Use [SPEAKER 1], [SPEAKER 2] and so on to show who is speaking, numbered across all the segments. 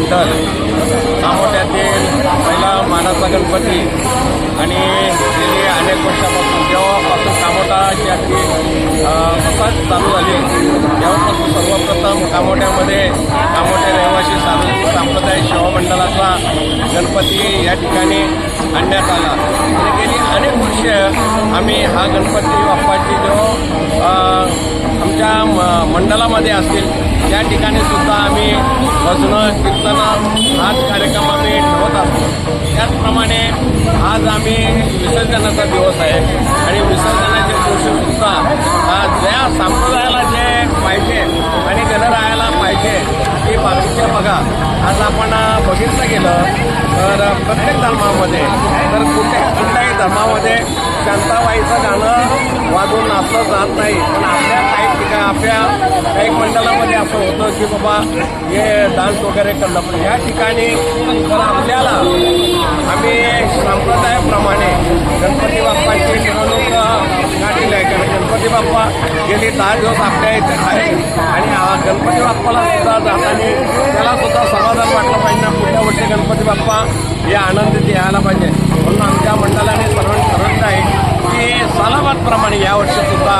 [SPEAKER 1] मंडळ कामोठ्यातील पहिला मानाचा गणपती आणि गेली अनेक वर्षापासून जेव्हापासून कामोठाची अगदी मसाज चालू झाली तेव्हापासून सर्वप्रथम कामोठ्यामध्ये कामोठे रहिवासी साधू सांप्रदायिक सेवा मंडळाचा गणपती या ठिकाणी आणण्यात आला. आणि गेली अनेक वर्ष आम्ही हा गणपती बाप्पाची जो आमच्या मंडळामध्ये असतील त्या ठिकाणी सुद्धा आम्ही भजनं कीर्तनं हाच कार्यक्रम आम्ही ठेवत असतो त्याचप्रमाणे आज आम्ही विसर्जनाचा दिवस आहे आणि विसर्जनाच्या दिवशी सुद्धा ज्या संप्रदायाला जे पाहिजे आणि गणरायाला पाहिजे ते बाकीचे बघा. आज आपण बघितलं गेलं तर प्रत्येक धर्मामध्ये तर कुठे कुठल्याही धर्मामध्ये शांताबाईचं गाणं वाजून नाचलं जात नाही. पण आपल्या आपल्या काही मंडळामध्ये असं होतं की बाबा हे डान्स वगैरे करणं. पण या ठिकाणी तर आपल्याला आम्ही संप्रदायाप्रमाणे गणपती बाप्पाची मिरवणूक काढलेली आहे कारण गणपती बाप्पा गेले दहा दिवस आपल्या इथे आहे आणि गणपती बाप्पाला सुद्धा जाताना त्याला सुद्धा समाधान वाटलं पाहिजे. ना पुढच्या वर्षी गणपती बाप्पा हे आनंदीत यायला पाहिजे. म्हणून आमच्या मंडळाने सर्वांनी ठरवलं आहे की सालाबादप्रमाणे या वर्षीसुद्धा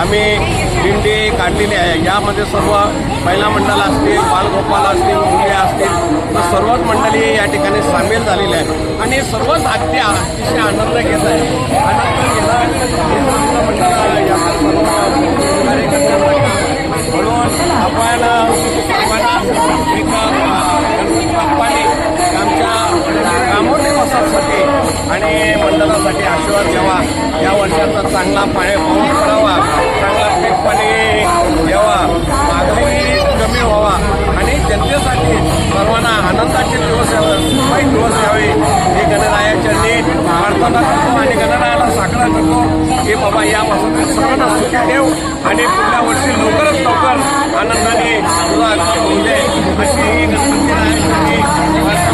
[SPEAKER 1] आम्ही दिंडी काढलेली आहे. यामध्ये सर्व महिला मंडळ असतील बालगोपाल असतील मुले असतील तर सर्वच मंडळी या ठिकाणी सामील झालेली आहे आणि सर्वच अगदी अतिशय आनंद घेत आहे आनंद घेणं आहे म्हणून आपण बाप्पाने आमच्या वसासाठी आणि मंडळासाठी आशीर्वाद द्यावा या वर्षाचा चांगला पाय जनतेसाठी सर्वांना आनंदाचे दिवस यावे सुखमय दिवस यावे. हे गणरायाच्या नीट प्रार्थना करतो आणि गणरायाला साकडा करतो की बाबा यापासून सर्वांना सुखी ठेव आणि पुढल्या वर्षी लवकरच लवकर आनंदाने तुला होऊ दे अशी ही गणपती